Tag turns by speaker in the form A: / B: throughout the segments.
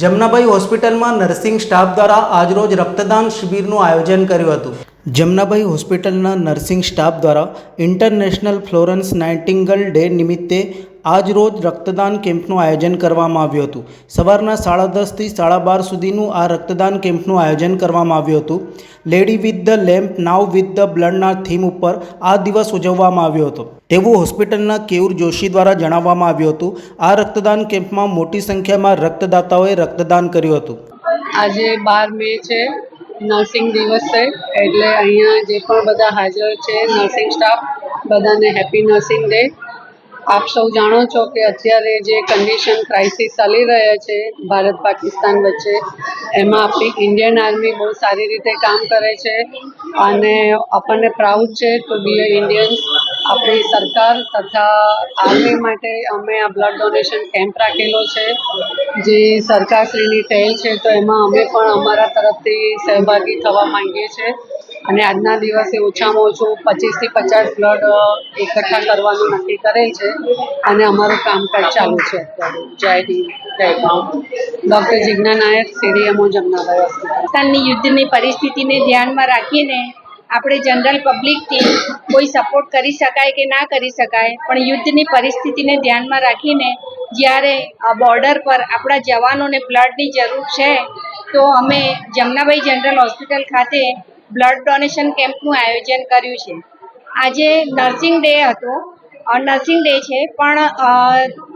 A: જમનાભાઈ હોસ્પિટલમાં nursing staff દ્વારા આજરોજ રક્તદાન શિબિરનું આયોજન કર્યું હતું. જમનાભાઈ હોસ્પિટલના નર્સિંગ સ્ટાફ દ્વારા ઇન્ટરનેશનલ ફ્લોરન્સ નાઇટિંગલ ડે નિમિત્તે આજરોજ રક્તદાન કેમ્પનું આયોજન કરવામાં આવ્યું હતું. સવારના સાડા દસથી સાડા બાર સુધીનું આ રક્તદાન કેમ્પનું આયોજન કરવામાં આવ્યું હતું. Lady with the lamp, now with the બ્લડના theme ઉપર આ દિવસ ઉજવવામાં આવ્યો હતો. તેવું હોસ્પિટલના કેયુર જોશી દ્વારા જણાવવામાં આવ્યું હતું. આ રક્તદાન કેમ્પમાં મોટી સંખ્યામાં રક્તદાતાઓએ રક્તદાન કર્યું હતું.
B: આજે બાર મે છે, નર્સિંગ દિવસ છે, એટલે અહીંયા જે પણ બધા હાજર છે, નર્સિંગ સ્ટાફ, બધાને હેપી નર્સિંગ ડે. આપ સૌ જાણો છો કે અત્યારે જે કન્ડિશન ક્રાઇસિસ ચાલી રહ્યા છે, ભારત પાકિસ્તાન વચ્ચે, એમાં આપણી ઇન્ડિયન આર્મી બહુ સારી રીતે કામ કરે છે અને આપણને પ્રાઉડ છે ટુ બી અ ઇન્ડિયન આપણી સરકાર તથા આર્મી માટે અમે આ બ્લડ ડોનેશન કેમ્પ રાખેલો છે. જે સરકારશ્રીની પહેલ છે, તો એમાં અમે પણ અમારા તરફથી સહભાગી થવા માંગીએ છીએ. અને આજના દિવસે ઓછામાં ઓછું પચીસથી પચાસ બ્લડ એકઠા કરવાનું નક્કી કરેલ છે. અને અમારું કામકાજ ચાલુ છે જય હિન્દ, જય ભાવ. Doctor Jigna Nayak, CDMO Jamnabhai hospital.
C: પાકિસ્તાનની યુદ્ધની પરિસ્થિતિને ધ્યાનમાં રાખીને આપણે જનરલ પબ્લિકથી કોઈ સપોર્ટ કરી શકાય કે ના કરી શકાય, પણ યુદ્ધની પરિસ્થિતિને ધ્યાનમાં રાખીને જ્યારે બોર્ડર પર આપણા જવાનોને બ્લડની જરૂર છે, તો અમે જમનાભાઈ જનરલ હોસ્પિટલ ખાતે બ્લડ ડોનેશન કેમ્પનું આયોજન કર્યું છે. આજે નર્સિંગ ડે હતો. નર્સિંગ ડે છે, પણ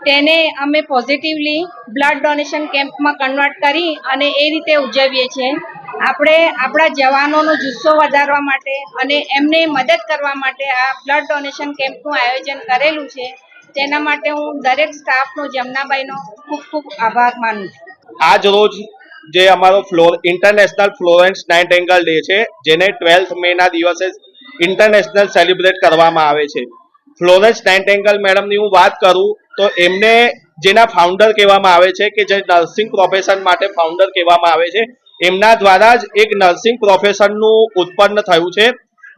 C: તેને અમે પોઝિટિવલી બ્લડ ડોનેશન કેમ્પમાં કન્વર્ટ કરી અને એ રીતે ઉજવીએ છીએ. આપણે આપણા જવાનોનો જુસ્સો વધારવા માટે અને એમને મદદ કરવા માટે આ બ્લડ ડોનેશન કેમ્પનું આયોજન કરેલું છે. તેના માટે હું દરેક સ્ટાફનો, જમનાબાઈનો ખૂબ ખૂબ આભાર માનું છું.
D: આજ રોજ જે અમારો floor international Florence Nightingale day છે, જેને ટ્વેલ્થ મે ના દિવસે ઇન્ટરનેશનલ સેલિબ્રેટ કરવામાં આવે છે. ફ્લોરેન્સ નાઇટ એંગલ મેડમની હું વાત કરું, તો એમને જેના ફાઉન્ડર કહેવામાં આવે છે કે જે નર્સિંગ પ્રોફેશન માટે ફાઉન્ડર કહેવામાં આવે છે, એમના દ્વારા જ એક નર્સિંગ પ્રોફેશનનું ઉત્પન્ન થયું છે.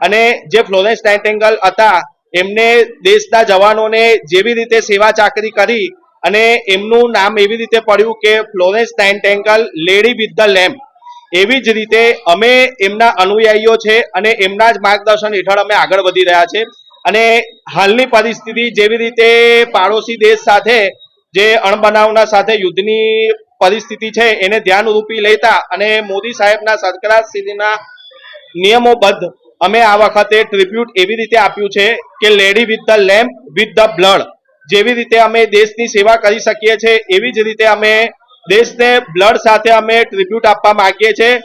D: અને જે ફ્લોરેન્સ નાઇટેંગલ હતા, એમને દેશના જવાનોને જેવી રીતે સેવા ચાકરી કરી અને એમનું નામ એવી રીતે પડ્યું કે Florence Nightingale lady with the lamp. એવી જ રીતે અમે એમના અનુયાયીઓ છે અને એમના જ માર્ગદર્શન હેઠળ અમે આગળ વધી રહ્યા છે. અને હાલની પરિસ્થિતિ જેવી રીતે પાડોશી દેશ સાથે જે અણબનાવના સાથે યુદ્ધની પરિસ્થિતિ છે એને ધ્યાન રૂપી લેતા અને મોદી સાહેબના સરકારશ્રીના નિયમોબદ્ધ અમે આ વખતે ટ્રીબ્યુટ એવી રીતે આપ્યું છે કે lady with the lamp, with the blood. જેવી રીતે અમે દેશની સેવા કરી શકીએ છીએ, એવી જ રીતે અમે દેશને બ્લડ સાથે અમે ટ્રિબ્યુટ આપવા માંગીએ છીએ.